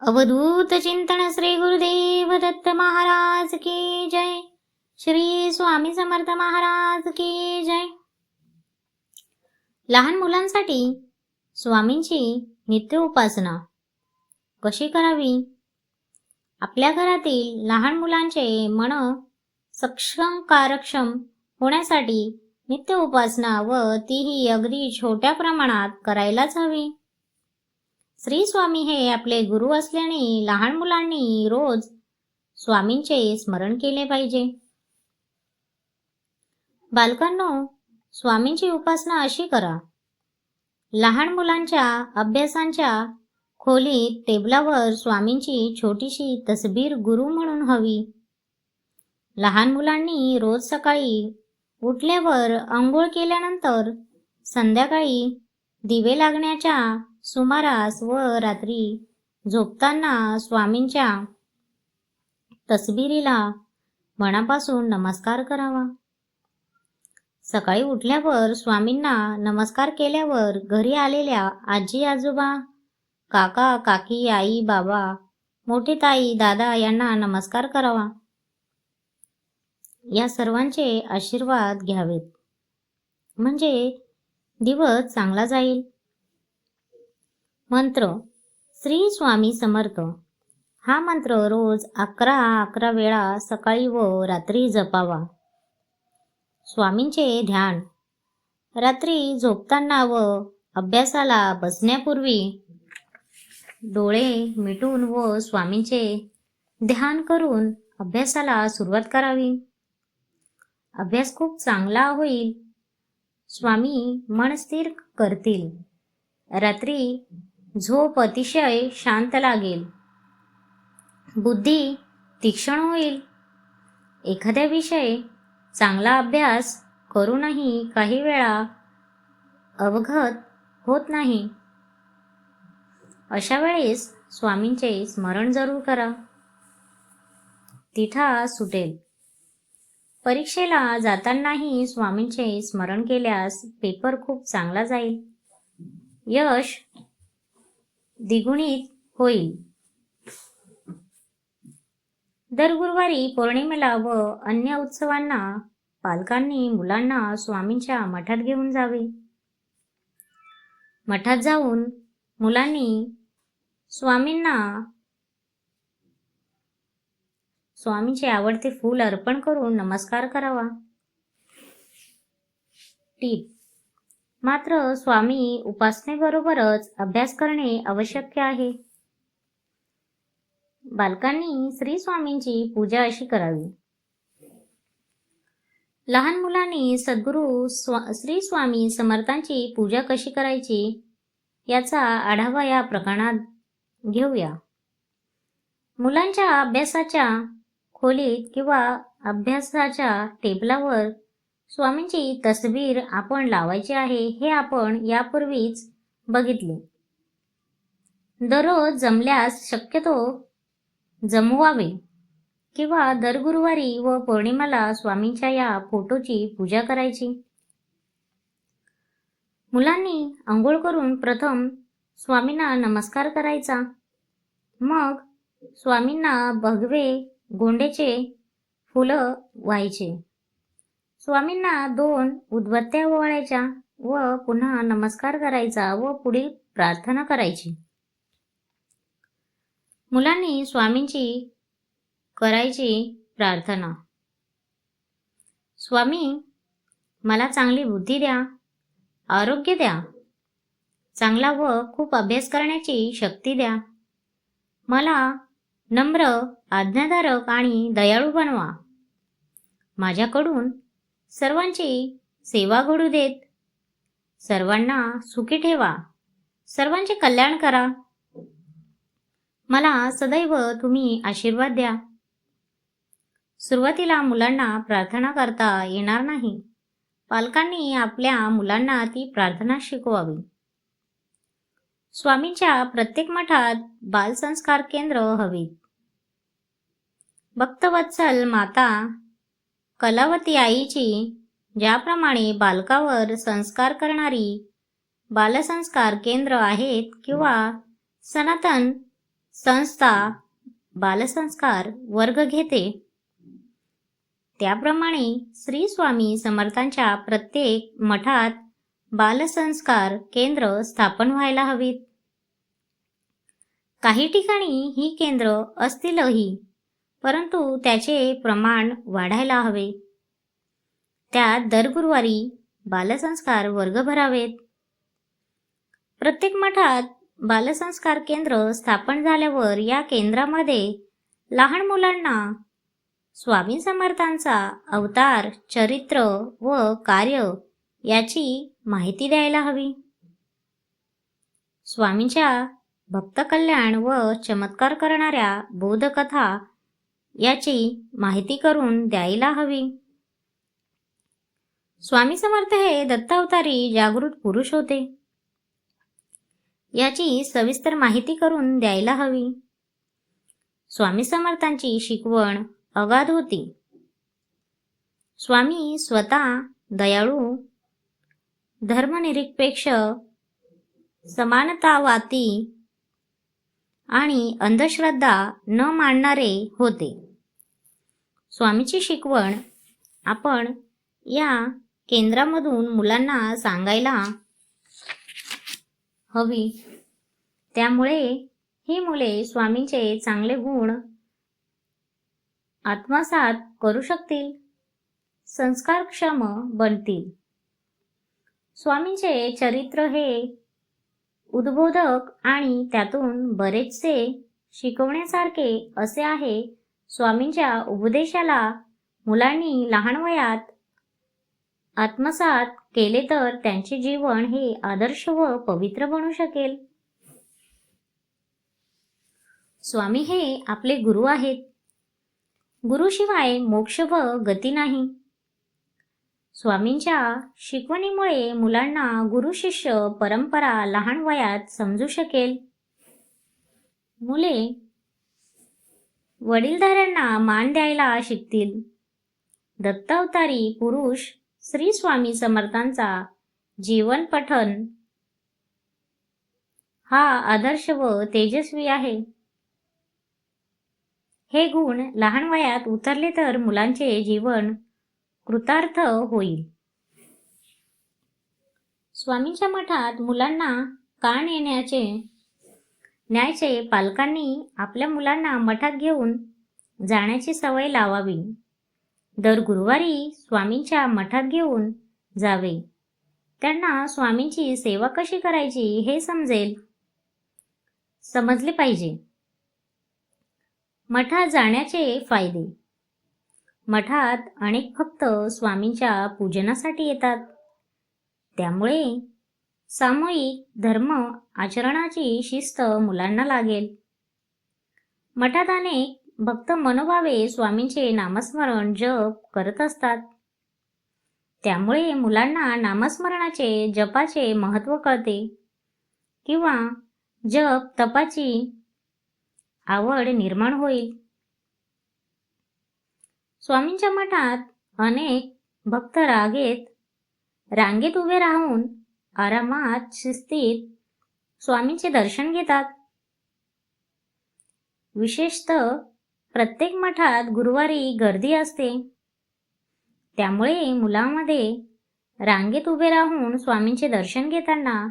अवधूत चिंतन श्री गुरुदेव दत्त महाराज की जय. श्री स्वामी समर्थ महाराज की जय. लहान मुलांसाठी स्वामींची नित्य उपासना कशी करावी? आपल्या घरातील लहान मुलांचे मन सक्षम कार्यक्षम होण्यासाठी नित्य उपासना व तीही अगदी छोट्या प्रमाणात करायलाच हवी. श्री स्वामी हे आपले गुरु असल्याने लहान मुलांनी रोज स्वामींचे स्मरण केले पाहिजे. बालकांनो स्वामींची उपासना अशी करा. लहान मुलांच्या अभ्यासांच्या खोलीत टेबलावर स्वामींची छोटीशी तसबीर गुरु म्हणून हवी. लहान मुलांनी रोज सकाळी उठल्यावर आंघोळ केल्यानंतर संध्याकाळी दिवे लागण्याच्या सुमारास व रात्री झोपताना स्वामींच्या तसबिरीला मनापासून नमस्कार करावा. सकाळी उठल्यावर स्वामींना नमस्कार केल्यावर घरी आलेल्या आजी आजोबा काका काकी आई बाबा मोठी ताई दादा यांना नमस्कार करावा. या सर्वांचे आशीर्वाद घ्यावेत. म्हणजे दिवस चांगला जाईल. मंत्र श्री स्वामी समर्थ. हा मंत्र रोज अकरा अकरा वेळा सकाळी व रात्री जपावा. स्वामींचे ध्यान. रात्री झोपताना व अभ्यासाला बसण्यापूर्वी डोळे मिटून व स्वामींचे ध्यान करून अभ्यासाला सुरुवात करावी. अभ्यास खूप चांगला होईल. स्वामी मन स्थिर करतील. रात्री झोप अतिशय शांत लागेल. बुद्धी तीक्ष्ण होईल. एखाद्या विषय चांगला अभ्यास करूनही काही वेळा अवघत होत नाही. अशा वेळेस स्वामींचे स्मरण जरूर करा. तिथा सुटेल. परीक्षेला जातानाही स्वामींचे स्मरण केल्यास पेपर खूप चांगला जाईल. यश द्विगुणित होईल. दर गुरुवारी पौर्णिमेला व अन्य उत्सवांना पालकांनी मुलांना स्वामींच्या मठात घेऊन जावे. मठात जाऊन मुलांनी स्वामींना स्वामींचे आवडते फूल अर्पण करून नमस्कार करावा. टीप. मात्र स्वामी उपासनेबरोबरच अभ्यास करणे आवश्यक आहे. बालकांनी श्री स्वामींची पूजा अशी करावी. लहान मुलांनी सद्गुरू स्वा श्री स्वामी समर्थांची पूजा कशी करायची याचा आढावा या प्रकरणात घेऊया. मुलांच्या अभ्यासाच्या खोलीत किंवा अभ्यासाच्या टेबलावर स्वामींची तसबीर आपण लावायची आहे हे आपण यापूर्वीच बघितले. दररोज जमल्यास शक्यतो जमवावे किंवा दर गुरुवारी व पौर्णिमाला स्वामींच्या या फोटोची पूजा करायची. मुलांनी आंघोळ करून प्रथम स्वामींना नमस्कार करायचा. मग स्वामींना भगवे गोंड्याचे फुलं व्हायचे. स्वामींना दोन उदबत्त्या ओवाळायच्या व पुन्हा नमस्कार करायचा व पुढील प्रार्थना करायची. मुलांनी स्वामींची करायची प्रार्थना. स्वामी मला चांगली बुद्धी द्या आरोग्य द्या चांगला व खूप अभ्यास करण्याची शक्ती द्या. मला नम्र आज्ञाधारक आणि दयाळू बनवा. माझ्याकडून सर्वांची सेवा घडू देत. सर्वांना सुखी ठेवा. सर्वांचे कल्याण करा. मला सदैव तुम्ही आशीर्वाद द्या. सुरुवातीला मुलांना प्रार्थना करता येणार नाही. पालकांनी आपल्या मुलांना ती प्रार्थना शिकवावी. स्वामींच्या प्रत्येक मठात बालसंस्कार केंद्र हवीत. भक्तवत्सल माता कलावती आईची ज्याप्रमाणे बालकावर संस्कार करणारी बालसंस्कार केंद्र आहेत किंवा सनातन संस्था बालसंस्कार वर्ग घेते. त्याप्रमाणे श्री स्वामी समर्थांच्या प्रत्येक मठात बालसंस्कार केंद्र स्थापन व्हायला हवीत. काही ठिकाणी ही केंद्र असतीलही. परंतु त्याचे प्रमाण वाढायला हवे. त्यात दर गुरुवारी बालसंस्कार वर्ग भरावेत. प्रत्येक मठात बालसंस्कार केंद्र स्थापन झाल्यावर या केंद्रामध्ये लहान मुलांना स्वामी समर्थांचा अवतार चरित्र व कार्य याची माहिती द्यायला हवी. स्वामींच्या भक्तकल्याण व चमत्कार करणाऱ्या बोधकथा याची माहिती करून द्यायला हवी. स्वामी समर्थ हे दत्तावतारी जागृत पुरुष होते. याची सविस्तर माहिती करून द्यायला हवी. स्वामी समर्थांची शिकवण अगाध होती. स्वामी स्वतः दयाळू धर्मनिरपेक्ष समानतावादी आणि अंधश्रद्धा न मानणारे होते. स्वामीची शिकवण आपण या केंद्रामधून मुलांना सांगायला हवी. त्यामुळे ही मुले स्वामींचे चांगले गुण आत्मसात करू शकतील संस्कारक्षम बनतील. स्वामींचे चरित्र हे उद्बोधक आणि त्यातून बरेचसे शिकवण्यासारखे असे आहे स्वामींच्या उपदेशाला मुलांनी लहान वयात आत्मसात केले तर त्यांचे जीवन हे आदर्श व पवित्र बनू शकेल. स्वामी हे आपले गुरु आहेत. गुरुशिवाय मोक्ष व गती नाही. स्वामींच्या शिकवणीमुळे मुलांना गुरु शिष्य परंपरा लहान वयात समजू शकेल. मुले वडीलधाऱ्यांना मान द्यायला शिकतील. दत्तावतारी पुरुष श्री स्वामी समर्थांचा जीवन पठन हा आदर्श व तेजस्वी आहे. हे गुण लहान वयात उतरले तर मुलांचे जीवन कृतार्थ होईल. स्वामींच्या मठात मुलांना का नेण्याचे न्यायचे पालकांनी आपल्या मुलांना मठात घेऊन जाण्याची सवय लावावी. दर गुरुवारी स्वामींच्या मठात घेऊन जावे. त्यांना स्वामींची सेवा कशी करायची हे समजेल? समजले पाहिजे. मठात जाण्याचे फायदे. मठात अनेक भक्त स्वामींच्या पूजनासाठी येतात. त्यामुळे सामूहिक धर्म आचरणाची शिस्त मुलांना लागेल. मठात अनेक भक्त मनोभावे स्वामींचे नामस्मरण जप करत असतात. त्यामुळे मुलांना नामस्मरणाचे जपाचे महत्त्व कळते. किंवा जप तपाची आवड निर्माण होईल. स्वामींच्या मठात अनेक भक्त रागेत रांगेत उभे राहून आरामात शिस्तीत स्वामींचे दर्शन घेतात. विशेषतः प्रत्येक मठात गुरुवारी गर्दी असते. त्यामुळे मुलांमध्ये रांगेत उभे राहून स्वामींचे दर्शन घेताना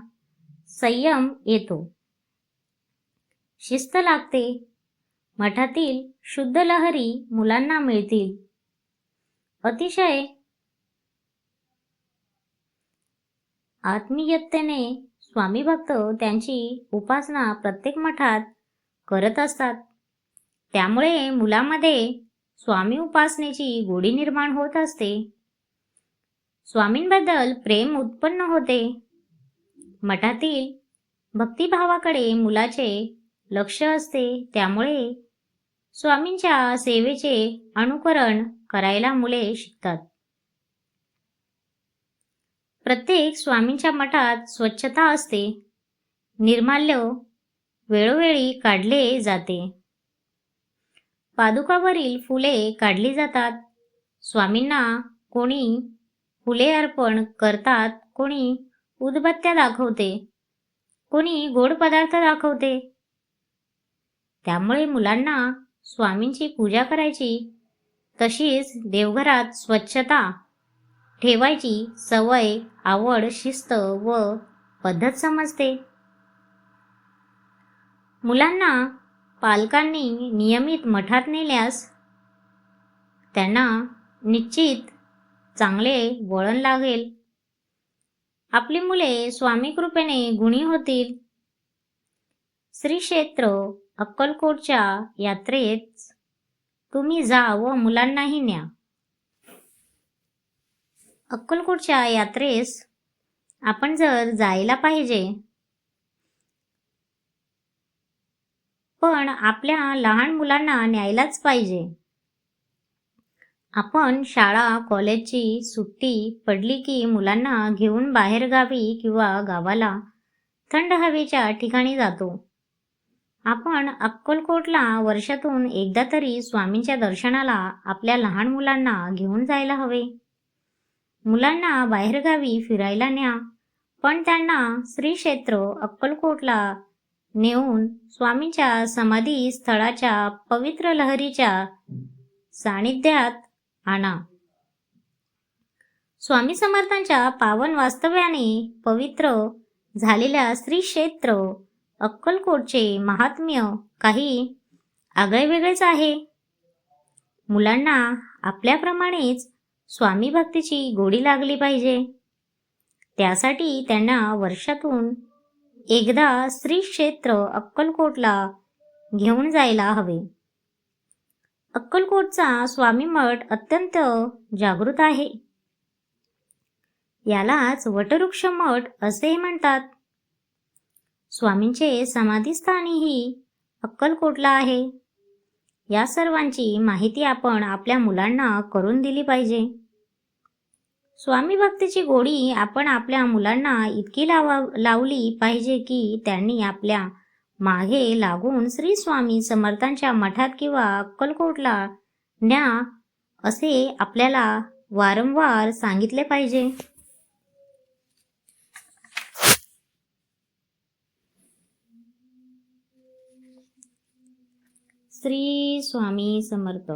संयम येतो. शिस्त लागते. मठातील शुद्ध लहरी मुलांना मिळतील. अतिशय आत्मीयतेने स्वामी भक्त त्यांची उपासना प्रत्येक मठात करत असतात. त्यामुळे मुलामध्ये स्वामी उपासनेची गोडी निर्माण होत असते. स्वामींबद्दल प्रेम उत्पन्न होते. मठातील भक्तिभावाकडे मुलाचे लक्ष असते. त्यामुळे स्वामींच्या सेवेचे अनुकरण करायला मुले शिकतात. प्रत्येक स्वामींच्या मठात स्वच्छता असते. निर्माल्य वेळोवेळी काढले जाते. पादुकावरील फुले काढली जातात. स्वामींना कोणी फुले अर्पण करतात कोणी उदबत्त्या दाखवते कोणी गोड पदार्थ दाखवते. त्यामुळे मुलांना स्वामींची पूजा करायची. तशीच देवघरात स्वच्छता ठेवायची सवय आवड शिस्त व पद्धत समजते. मुलांना पालकांनी नियमित मठात नेल्यास त्यांना निश्चित चांगले वळण लागेल. आपली मुले स्वामी कृपेने गुणी होतील. श्री क्षेत्र अक्कलकोटच्या यात्रेत तुम्ही जा व मुलांनाही न्या. अक्कलकोटच्या यात्रेस आपण जर जायला पाहिजे. पण आपल्या लहान मुलांना न्यायलाच पाहिजे. आपण शाळा कॉलेजची सुट्टी पडली की मुलांना घेऊन बाहेरगावी किंवा गावाला थंड हवेच्या ठिकाणी जातो. आपण अक्कलकोटला वर्षातून एकदा तरी स्वामींच्या दर्शनाला आपल्या लहान मुलांना घेऊन जायला हवे. मुलांना बाहेरगावी फिरायला न्या. पण त्यांना श्री क्षेत्र अक्कलकोटला नेऊन स्वामींच्या समाधी स्थळाच्या पवित्र लहरीच्या सानिध्यात आणा. स्वामी समर्थांच्या पावन वास्तव्याने पवित्र झालेल्या श्री क्षेत्र अक्कलकोटचे महात्म्य काही आगळेवेगळेच आहे. मुलांना आपल्याप्रमाणेच स्वामी भक्तीची गोडी लागली पाहिजे. त्यासाठी त्यांना वर्षातून एकदा श्री क्षेत्र अक्कलकोटला घेऊन जायला हवे. अक्कलकोटचा स्वामी मठ अत्यंत जागृत आहे. यालाच वटवृक्ष मठ असेही म्हणतात. स्वामींचे समाधीस्थानही अक्कलकोटला आहे. या सर्वांची माहिती आपण आपल्या मुलांना करून दिली पाहिजे. स्वामी भक्तीची गोडी आपण आपल्या मुलांना इतकी लावा लावली पाहिजे की त्यांनी आपल्या मागे लागून श्री स्वामी समर्थांच्या मठात किंवा अक्कलकोटला न्या असे आपल्याला वारंवार सांगितले पाहिजे. श्री स्वामी समर्थ